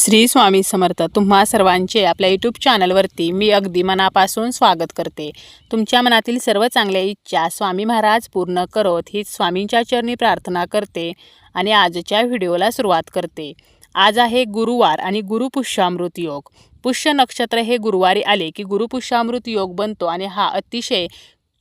श्री स्वामी समर्थ. तुम्हा सर्वांचे आपल्या यूट्यूब चॅनलवरती मी अगदी मनापासून स्वागत करते. तुमच्या मनातील सर्व चांगल्या इच्छा स्वामी महाराज पूर्ण करोत हीच स्वामींच्या चरणी प्रार्थना करते आणि आजच्या व्हिडिओला सुरुवात करते. आज आहे गुरुवार आणि गुरुपुष्यामृत योग. पुष्य नक्षत्र हे गुरुवारी आले की गुरुपुष्यामृत योग बनतो आणि हा अतिशय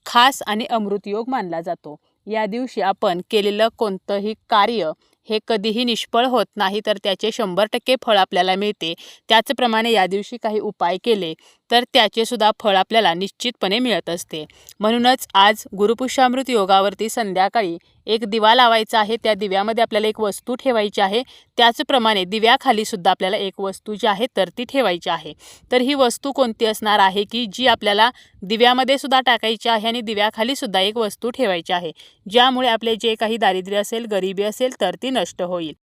खास आणि अमृत योग मानला जातो. या दिवशी आपण केलेलं कोणतंही कार्य हे कधीही निष्फळ होत नाही तर त्याचे शंभर टक्के फळ आपल्याला मिळते. त्याचप्रमाणे या दिवशी काही उपाय केले तर त्याचे सुद्धा फळ आपल्याला निश्चितपणे मिळत असते. म्हणूनच आज गुरुपुष्यामृत योगावरती संध्याकाळी एक दिवा लावायचा आहे त्या दिव्यामध्ये आपल्याला एक वस्तू ठेवायची आहे. त्याचप्रमाणे दिव्याखाली सुद्धा आपल्याला एक वस्तू जी आहे तर ती ठेवायची आहे. तर ही वस्तू कोणती असणार आहे की जी आपल्याला दिव्यामध्ये सुद्धा टाकायची आहे आणि दिव्याखाली सुद्धा एक वस्तू ठेवायची आहे. ज्यामुळे आपले जे काही दारिद्र्य असेल गरिबी असेल तर ती नष्ट होईल.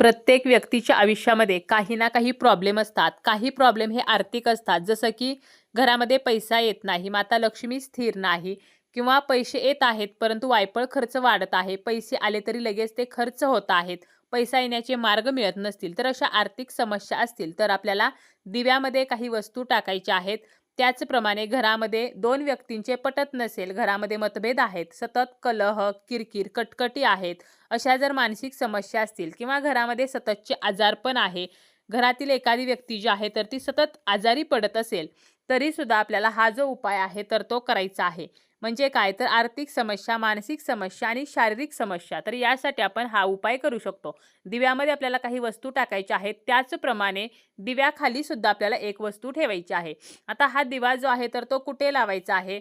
प्रत्येक व्यक्तीच्या आयुष्यामध्ये काही ना काही प्रॉब्लेम असतात. काही प्रॉब्लेम हे आर्थिक असतात. जसं की घरामध्ये पैसा येत नाही माता लक्ष्मी स्थिर नाही किंवा पैसे येत आहेत परंतु वायपळ खर्च वाढत आहे पैसे आले तरी लगेच ते खर्च होत आहेत पैसा येण्याचे मार्ग मिळत नसतील तर अशा आर्थिक समस्या असतील तर आपल्याला दिव्यामध्ये काही वस्तू टाकायच्या आहेत त्याचप्रमाणे घरामध्ये दोन व्यक्तींचे पटत नसेल घरामध्ये मतभेद आहेत सतत कलह किरकिर कटकटी आहेत अशा जर मानसिक समस्या असतील किंवा घरामध्ये सततचे आजारपण आहे घरातील एखादी व्यक्ती जी आहे तर ती सतत आजारी पडत असेल तरीसुद्धा आपल्याला हा जो उपाय आहे तर तो करायचा आहे. म्हणजे काय? तर आर्थिक समस्या मानसिक समस्या आणि शारीरिक समस्या. तर यासाठी आपण हा उपाय करू शकतो. दिव्यामध्ये आपल्याला काही वस्तू टाकायच्या आहेत त्याचप्रमाणे दिव्याखाली सुद्धा आपल्याला एक वस्तू ठेवायची आहे. आता हा दिवा जो आहे तर तो कुठे लावायचा आहे?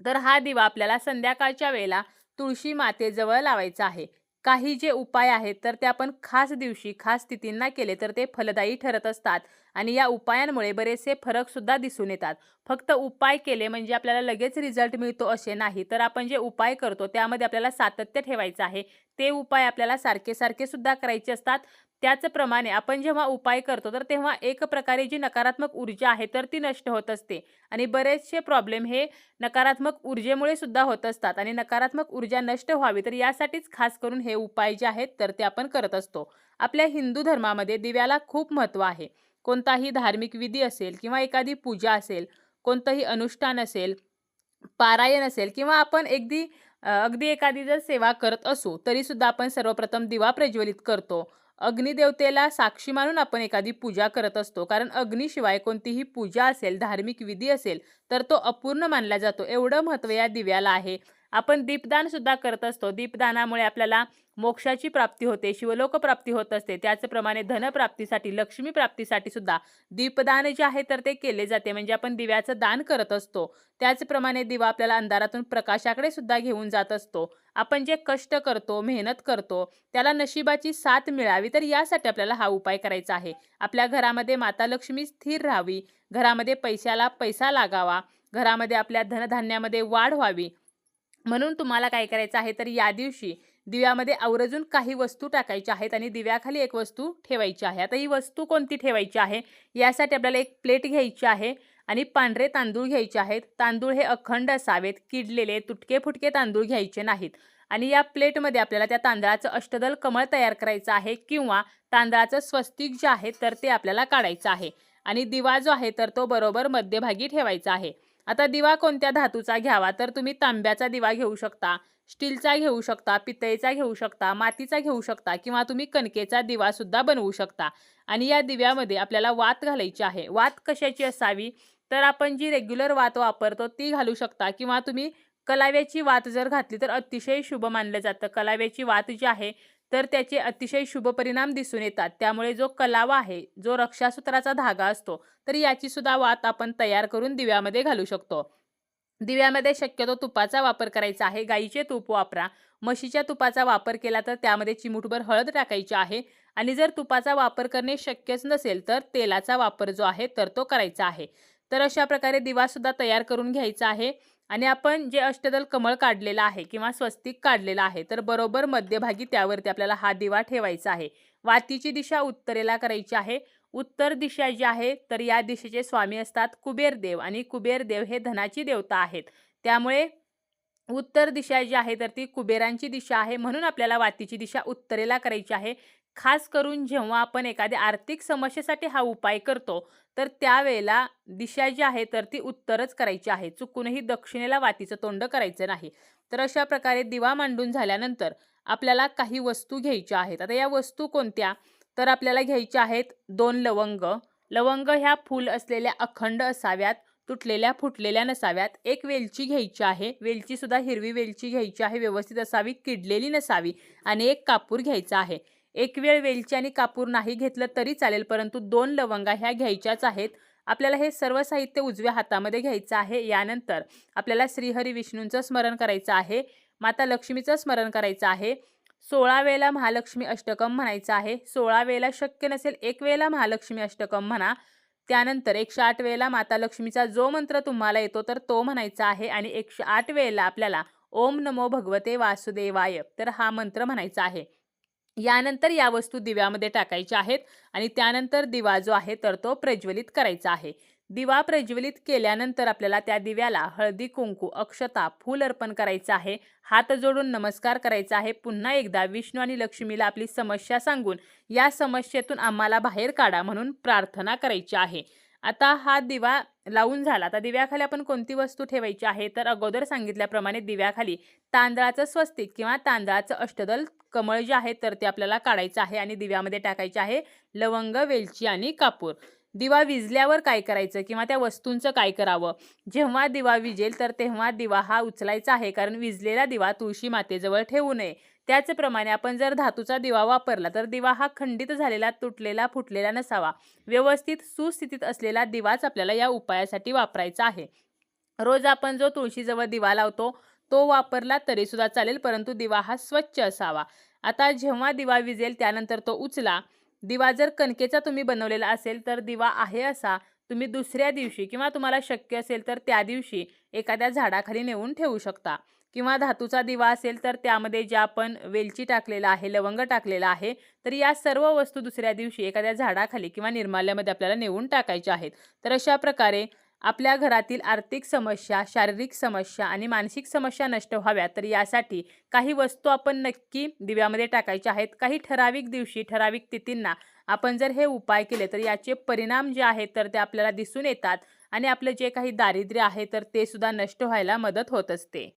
तर हा दिवा आपल्याला संध्याकाळच्या वेळेला तुळशी मातेजवळ लावायचा आहे. काही जे उपाय आहेत तर ते आपण खास दिवशी खास स्थितींना केले तर ते फलदायी ठरत असतात. आणि या उपायांमुळे बरेचसे फरक सुद्धा दिसून येतात. फक्त उपाय केले म्हणजे आपल्याला लगेच रिझल्ट मिळतो असे नाही तर आपण जे उपाय करतो त्यामध्ये आपल्याला सातत्य ठेवायचं आहे. ते उपाय आपल्याला सारखे सारखे सुद्धा करायचे असतात. त्याचप्रमाणे आपण जेव्हा उपाय करतो तर तेव्हा एक प्रकारे जी नकारात्मक ऊर्जा आहे तर ती नष्ट होत असते. आणि बरेचसे प्रॉब्लेम हे नकारात्मक ऊर्जेमुळे सुद्धा होत असतात. आणि नकारात्मक ऊर्जा नष्ट व्हावी तर यासाठीच खास करून हे उपाय जे आहेत तर ते आपण करत असतो. आपल्या हिंदू धर्मामध्ये दिव्याला खूप महत्त्व आहे. कोणताही धार्मिक विधी असेल किंवा एखादी पूजा असेल कोणतंही अनुष्ठान असेल पारायण असेल किंवा आपण अगदी अगदी एखादी जर सेवा करत असू तरीसुद्धा आपण सर्वप्रथम दिवा प्रज्वलित करतो. अग्निदेवतेला साक्षी मानून आपण एखादी पूजा करत असतो. कारण अग्नीशिवाय कोणतीही पूजा असेल धार्मिक विधी असेल तर तो अपूर्ण मानला जातो. एवढं महत्त्व या दिव्याला आहे. आपण दीपदान सुद्धा करत असतो. दीपदानामुळे आपल्याला मोक्षाची प्राप्ती होते शिवलोक प्राप्ती होत असते. त्याचप्रमाणे धनप्राप्तीसाठी लक्ष्मी प्राप्तीसाठी सुद्धा दीपदान जे आहे तर ते केले जाते. म्हणजे आपण दिव्याचं दान करत असतो. त्याचप्रमाणे दिवा आपल्याला अंधारातून प्रकाशाकडे सुद्धा घेऊन जात असतो. आपण जे कष्ट करतो मेहनत करतो त्याला नशिबाची साथ मिळावी तर यासाठी आपल्याला हा उपाय करायचा आहे. आपल्या घरामध्ये माता लक्ष्मी स्थिर राहावी. घरामध्ये पैशाला पैसा लागावा. घरामध्ये आपल्या धनधान्यामध्ये वाढ व्हावी. म्हणून तुम्हाला काय करायचं आहे तर या दिवशी दिव्यामध्ये आवर्जून काही वस्तू टाकायच्या आहेत आणि दिव्याखाली एक वस्तू ठेवायची आहे. आता ही वस्तू कोणती ठेवायची आहे? यासाठी आपल्याला एक प्लेट घ्यायची आहे आणि पांढरे तांदूळ घ्यायचे आहेत. तांदूळ हे अखंड असावेत किडलेले तुटके फुटके तांदूळ घ्यायचे नाहीत. आणि या प्लेटमध्ये आपल्याला त्या तांदळाचं अष्टदल कमळ तयार करायचं आहे किंवा तांदळाचं स्वस्तिक जे आहे तर ते आपल्याला काढायचं आहे. आणि दिवा जो आहे तर तो बरोबर मध्यभागी ठेवायचा आहे. आता दिवा कोणत्या धातूचा घ्यावा? तर तुम्ही तांब्याचा दिवा घेऊ शकता स्टीलचा घेऊ शकता पितळेचा घेऊ शकता मातीचा घेऊ शकता किंवा तुम्ही कणकेचा दिवा सुद्धा बनवू शकता. आणि या दिव्यामध्ये आपल्याला वात घालायची आहे. वात कशाची असावी? तर आपण जी रेग्युलर वात वापरतो ती घालू शकता किंवा तुम्ही कलाव्याची वात जर घातली तर अतिशय शुभ मानलं जातं. कलाव्याची वात जी आहे तर त्याचे अतिशय शुभ परिणाम दिसून येतात. त्यामुळे जो कलावा आहे जो रक्षासूत्राचा धागा असतो तर याची सुद्धा वात आपण तयार करून दिव्यामध्ये घालू शकतो. दिव्यामध्ये शक्यतो तुपाचा वापर करायचा आहे. गाईचे तूप वापरा. म्हशीच्या तुपाचा वापर केला तर त्यामध्ये चिमूटभर हळद टाकायची आहे. आणि जर तुपाचा वापर करणे शक्यच नसेल तर तेलाचा वापर जो आहे तर तो करायचा आहे. तर अशा प्रकारे दिवासुद्धा तयार करून घ्यायचा आहे. आणि आपण जे अष्टदल कमळ काढलेलं आहे किंवा स्वस्तिक काढलेलं आहे तर बरोबर मध्यभागी त्यावरती आपल्याला हा दिवा ठेवायचा आहे. वातीची दिशा उत्तरेला करायची आहे. उत्तर दिशा जी आहे तर या दिशेचे स्वामी असतात कुबेर देव आणि कुबेर देव हे धनाची देवता आहेत. त्यामुळे उत्तर दिशा जी आहे तर ती कुबेरांची दिशा आहे म्हणून आपल्याला वातीची दिशा उत्तरेला करायची आहे. खास करून जेव्हा आपण एखाद्या आर्थिक समस्येसाठी हा उपाय करतो तर त्यावेळेला दिशा जी आहे तर ती उत्तरच करायची आहे. चुकूनही दक्षिणेला वातीचं तोंड करायचं नाही. तर अशा प्रकारे दिवा मांडून झाल्यानंतर आपल्याला काही वस्तू घ्यायच्या आहेत. आता या वस्तू कोणत्या? तर आपल्याला घ्यायच्या आहेत दोन लवंग. लवंग ह्या फूल असलेल्या अखंड असाव्यात तुटलेल्या फुटलेल्या नसाव्यात. एक वेलची घ्यायची आहे. वेलचीसुद्धा हिरवी वेलची घ्यायची आहे. व्यवस्थित असावी किडलेली नसावी आणि एक कापूर घ्यायचा आहे. एक वेळ वेलची आणि कापूर नाही घेतलं तरी चालेल परंतु दोन लवंगा ह्या घ्यायच्याच आहेत. आपल्याला हे सर्व साहित्य उजव्या हातामध्ये घ्यायचं आहे. यानंतर आपल्याला श्रीहरी विष्णूंचं स्मरण करायचं आहे. माता लक्ष्मीचं स्मरण करायचं आहे. सोळा वेळेला महालक्ष्मी अष्टकम म्हणायचं आहे. सोळा वेळेला शक्य नसेल एक वेळेला महालक्ष्मी अष्टकम म्हणा. त्यानंतर एकशे आठ वेळेला माता लक्ष्मीचा जो मंत्र तुम्हाला येतो तर तो म्हणायचा आहे. आणि एकशे आठ वेळेला आपल्याला ओम नमो भगवते वासुदेवाय तर हा मंत्र म्हणायचा आहे. यानंतर या वस्तू दिव्यामध्ये टाकायच्या आहेत आणि त्यानंतर दिवा जो आहे तर तो प्रज्वलित करायचा आहे. दिवा प्रज्वलित केल्यानंतर आपल्याला त्या दिव्याला हळदी कुंकू अक्षता फूल अर्पण करायचं आहे. हात जोडून नमस्कार करायचा आहे. पुन्हा एकदा विष्णू आणि लक्ष्मीला आपली समस्या सांगून या समस्येतून आम्हाला बाहेर काढा म्हणून प्रार्थना करायची आहे. आता हा दिवा लावून झाला. आता दिव्याखाली आपण कोणती वस्तू ठेवायची आहे? तर अगोदर सांगितल्याप्रमाणे दिव्याखाली तांदळाचं स्वस्तिक किंवा तांदळाचं अष्टदल कमळ जे आहे तर ते आपल्याला काढायचं आहे आणि दिव्यामध्ये टाकायचे आहे लवंग वेलची आणि कापूर. दिवा विजल्यावर काय करायचं किंवा त्या वस्तूंचं काय करावं? जेव्हा दिवा विजेल तर तेव्हा दिवा हा उचलायचा आहे कारण विजलेला दिवा तुळशी मातेजवळ ठेवू नये. त्याचप्रमाणे आपण जर धातूचा दिवा वापरला तर दिवा हा खंडित झालेला तुटलेला फुटलेला नसावा. व्यवस्थित सुस्थितीत असलेला दिवाच आपल्याला या उपायासाठी वापरायचा आहे. रोज आपण जो तुळशीजवळ दिवा लावतो तो वापरला तरीसुद्धा चालेल परंतु दिवा हा स्वच्छ असावा. आता जेव्हा दिवा विजेल त्यानंतर तो उचला. दिवा जर कणकेचा तुम्ही बनवलेला असेल तर दिवा आहे असा तुम्ही दुसऱ्या दिवशी किंवा तुम्हाला शक्य असेल तर त्या दिवशी एखाद्या झाडाखाली नेऊन ठेवू शकता. किंवा धातूचा दिवा असेल तर त्यामध्ये ज्या आपण वेलची टाकलेला आहे लवंग टाकलेला आहे तर या सर्व वस्तू दुसऱ्या दिवशी एखाद्या झाडाखाली किंवा निर्माल्यामध्ये आपल्याला नेऊन टाकायच्या आहेत. तर अशा प्रकारे आपल्या घरातील आर्थिक समस्या शारीरिक समस्या आणि मानसिक समस्या नष्ट व्हाव्या तर यासाठी काही वस्तू आपण नक्की दिव्यामध्ये टाकायच्या आहेत. काही ठराविक दिवशी ठराविक तिथींना आपण जर हे उपाय केले तर याचे परिणाम जे आहेत तर ते आपल्याला दिसून येतात आणि आपलं जे काही दारिद्र्य आहे तर ते सुद्धा नष्ट व्हायला मदत होत असते.